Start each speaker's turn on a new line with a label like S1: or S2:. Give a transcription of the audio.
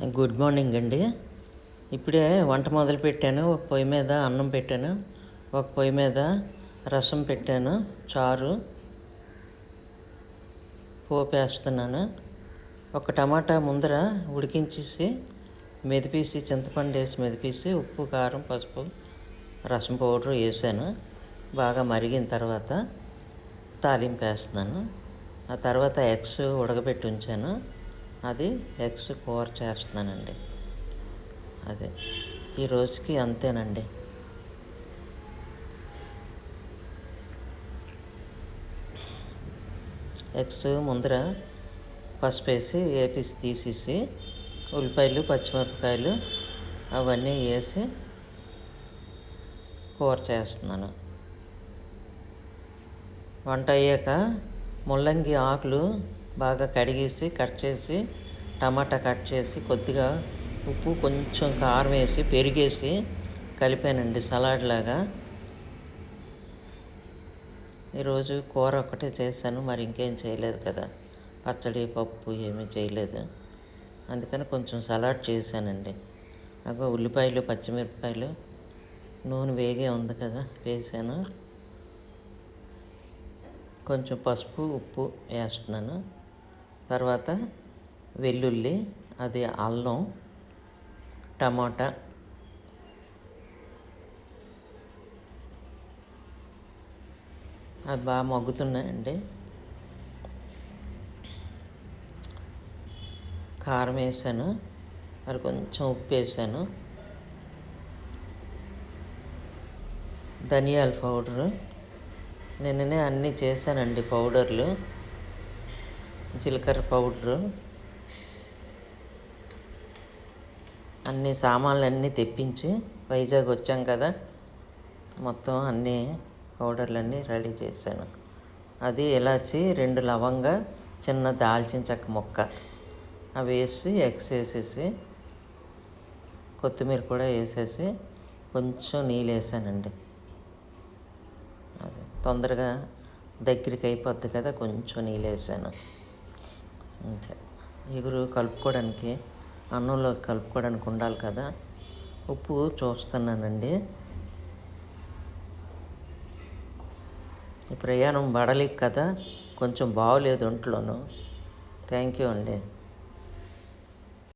S1: Good morning అండి. ఇప్పుడే వంట మొదలు పెట్టాను ఒక పొయ్యి మీద అన్నం పెట్టాను. ఒక పొయ్యి మీద రసం పెట్టాను. చారు పోపు వేస్తున్నాను. ఒక టమాటా ముందర ఉడికించేసి మెదిపేసి చింతపండు వేసి మెదిపేసి ఉప్పు కారం పసుపు రసం పౌడర్ వేసాను. బాగా మరిగిన తర్వాత తాలింపు వేస్తున్నాను. ఆ తర్వాత ఎగ్స్ ఉడకబెట్టి ఉంచాను. అది ఎగ్స్ కూర చేస్తున్నానండి. అదే. ఈ రోజుకి అంతేనండి. ఎగ్స్ ముందర పసుపు వేసి వేపేసి తీసేసి ఉల్లిపాయలు పచ్చిమిరపకాయలు అవన్నీ వేసి కూర చేస్తున్నాను. వంట అయ్యాక ముల్లంగి ఆకులు బాగా కడిగేసి కట్ చేసి టమాటా కట్ చేసి కొద్దిగా ఉప్పు కొంచెం కారం వేసి పెరిగేసి కలిపానండి సలాడ్ లాగా. ఈరోజు కూర ఒకటే చేశాను మరి ఇంకేం చేయలేదు కదా. పచ్చడి పప్పు ఏమీ చేయలేదు. అందుకని కొంచెం సలాడ్ చేశానండి. అగో ఉల్లిపాయలు పచ్చిమిరపకాయలు నూనె వేగే ఉంది కదా వేసాను కొంచెం పసుపు ఉప్పు వేస్తున్నాను. తర్వాత వెల్లుల్లి అది అల్లం టమాటా అవి బాగా మగ్గుతున్నాయండి. కారం వేసాను మరి కొంచెం ఉప్పు వేసాను. ధనియాల పౌడరు. నిన్ననే అన్నీ చేశానండి పౌడర్లు. జీలకర్ర పౌడరు. అన్ని సామాన్లు అన్నీ తెప్పించి వైజాగ్ వచ్చాం కదా మొత్తం అన్ని పౌడర్లన్నీ రెడీ చేశాను. అది ఇలాచి రెండు లవంగ చిన్న దాల్చిన చెక్క ముక్క. అవి వేసి ఎగ్స్ వేసేసి కొత్తిమీర కూడా వేసేసి కొంచెం నీళ్ళు వేసానండి. అది తొందరగా దగ్గరికి అయిపోద్ది కదా కొంచెం నీళ్ళు వేసాను. ఎగురు కలుపుకోవడానికి అన్నంలో కలుపుకోవడానికి ఉండాలి కదా. ఉప్పు చూస్తున్నానండి. ఈ ప్రయాణం బడలికి కదా. కొంచెం బాగోలేదు ఒంట్లోనూ. థ్యాంక్ యూ అండి.